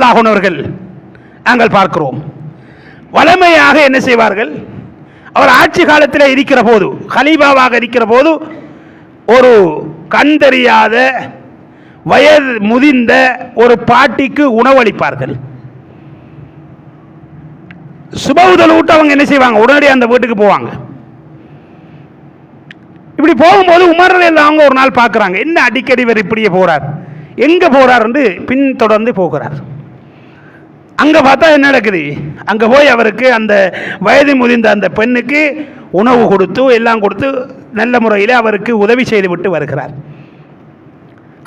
அல்லாஹுனவர்கள் நாங்கள் பார்க்கிறோம். வளமையாக என்ன செய்வார்கள்? அவர் ஆட்சி காலத்தில் இருக்கிற போது ஹலீபாவாக இருக்கிற போது ஒரு கண்டறியாத வயது முதிர்ந்த ஒரு பாட்டிக்கு உணவளிப்பார்கள் சுபவுதல் விட்டு அவங்க என்ன செய்வாங்க? உடனடியாக அந்த வீட்டுக்கு போவாங்க. இப்படி போகும்போது உமர் எல்லாம் அவங்க ஒரு நாள் பார்க்குறாங்க என்ன அடிக்கடி இவர் இப்படியே போகிறார் எங்கே போகிறார் என்று பின்தொடர்ந்து போகிறார். அங்கே பார்த்தா என்ன நடக்குது? அங்கே போய் அவருக்கு அந்த வயது முதிர்ந்த அந்த பெண்ணுக்கு உணவு கொடுத்து எல்லாம் கொடுத்து நல்ல முறையில் அவருக்கு உதவி செய்து விட்டு வருகிறார்.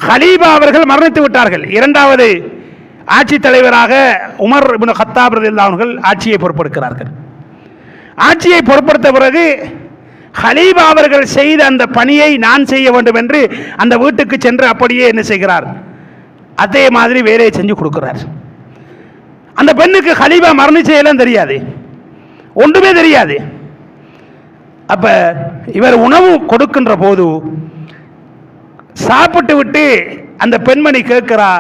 ஹலீபா அவர்கள் மரணித்து விட்டார்கள். இரண்டாவது ஆட்சி தலைவராக உமர் இப்னு கத்தாப் அவர்கள் ஆட்சியை பொறுப்பெடுக்கிறார்கள் ஆட்சியை பொறுப்படுத்த பிறகு ஹலீபா அவர்கள் செய்த அந்த பணியை நான் செய்ய வேண்டும் என்று அந்த வீட்டுக்கு சென்று அப்படியே என்ன செய்கிறார்? அதே மாதிரி வேலையை செஞ்சு கொடுக்கிறார். அந்த பெண்ணுக்கு ஹலீபா மரணிச்சையெல்லாம் தெரியாது. ஒன்றுமே தெரியாது. அப்ப இவர் உணவு கொடுக்கின்ற போது சாப்பிட்டு விட்டு அந்த பெண்மணி கேட்கிறா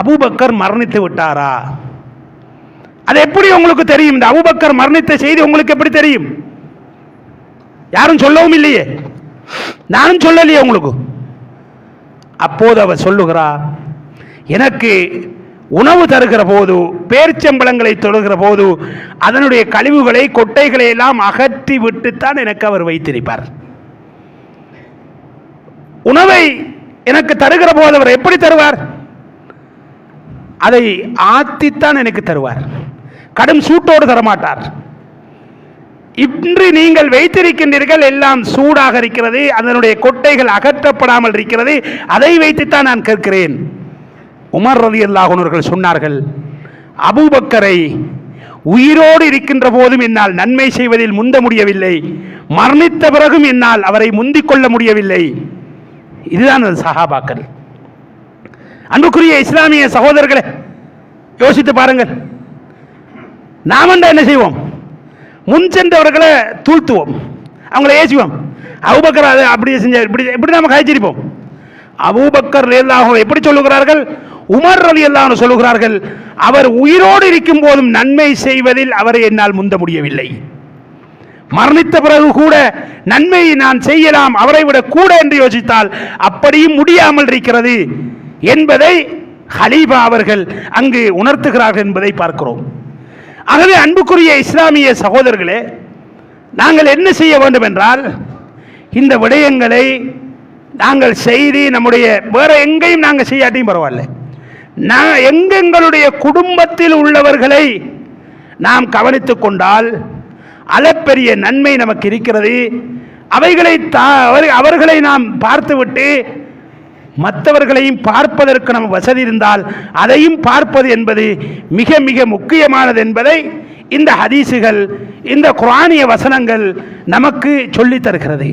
அபுபக்கர் மரணித்து விட்டாரா? அது எப்படி உங்களுக்கு தெரியும்? இந்த அபுபக்கர் மரணித்த செய்தி உங்களுக்கு எப்படி தெரியும்? யாரும் சொல்லவும் இல்லையே. நானும் சொல்லலையே உங்களுக்கு. அப்போது அவர் சொல்லுகிறா எனக்கு உணவு தருகிற போது பேர்ச்சம்பளங்களை தொடுகிற போது அதனுடைய கழிவுகளை கொட்டைகளை எல்லாம் அகற்றி விட்டுத்தான் எனக்கு அவர் வைத்திருப்பார். உணவை எனக்கு தருகிற போது அவர் எப்படி தருவார்? அதை ஆத்தித்தான் எனக்கு தருவார். கடும் சூட்டோடு தரமாட்டார். இன்று நீங்கள் வைத்திருக்கின்றீர்கள் எல்லாம் சூடாக இருக்கிறது அதனுடைய கொட்டைகள் அகற்றப்படாமல் இருக்கிறது அதை வைத்துத்தான் நான் கேட்கிறேன். உமர் ரதி அல்லாஹர்கள் சொன்னார்கள் அபூபக்கரை உயிரோடு இருக்கின்ற போதும் என்னால் நன்மை செய்வதில் முந்த முடியவில்லை. மரணித்த பிறகும் என்னால் அவரை முந்திக் கொள்ள முடியவில்லை. இதுதான் அந்த சஹாபாக்கள். அன்புக்குரிய இஸ்லாமிய சகோதரர்களை யோசித்து பாருங்கள். நாம் என்ன செய்வோம்? முன் சென்றவர்களை தூழ்த்துவோம். அவங்கள ஏசுவோம். அவுபக்கர் அதை அப்படி செஞ்சார். இப்படி இப்படி நம்ம கழிச்சிருப்போம் அபூபக்கர் ரலியல்லாஹு எப்படி சொல்லுகிறார்கள்? உமர் அலி அல்லாஹ் சொல்லுகிறார்கள் அவர் உயிரோடு இருக்கும் போதும் நன்மை செய்வதில் அவரை என்னால் முந்த முடியவில்லை. மரணித்த பிறகு கூட நன்மையை நான் செய்யலாம் அவரை விட கூட என்று யோசித்தால் அப்படியும் முடியாமல் இருக்கிறது. என்பதை ஹலீபா அவர்கள் அங்கு உணர்த்துகிறார்கள் என்பதை பார்க்கிறோம். ஆகவே அன்புக்குரிய இஸ்லாமிய சகோதரர்களே நாங்கள் என்ன செய்ய வேண்டும் என்றால் இந்த விடயங்களை நாங்கள் செய்தி நம்முடைய வேற எங்கேயும் நாங்கள் செய்யாட்டியும் பரவாயில்ல. நான் எங்கெங்களுடைய குடும்பத்தில் உள்ளவர்களை நாம் கவனித்து கொண்டால் அளப்பெரிய நன்மை நமக்கு இருக்கிறது. அவைகளை தா- அவர்- அவர்களை நாம் பார்த்துவிட்டு மற்றவர்களையும் பார்ப்பதற்கு நம்ம வசதி இருந்தால் அதையும் பார்ப்பது என்பது மிக மிக முக்கியமானது என்பதை இந்த ஹதீசுகள் இந்த குரானிய வசனங்கள் நமக்கு சொல்லித் தருகிறது.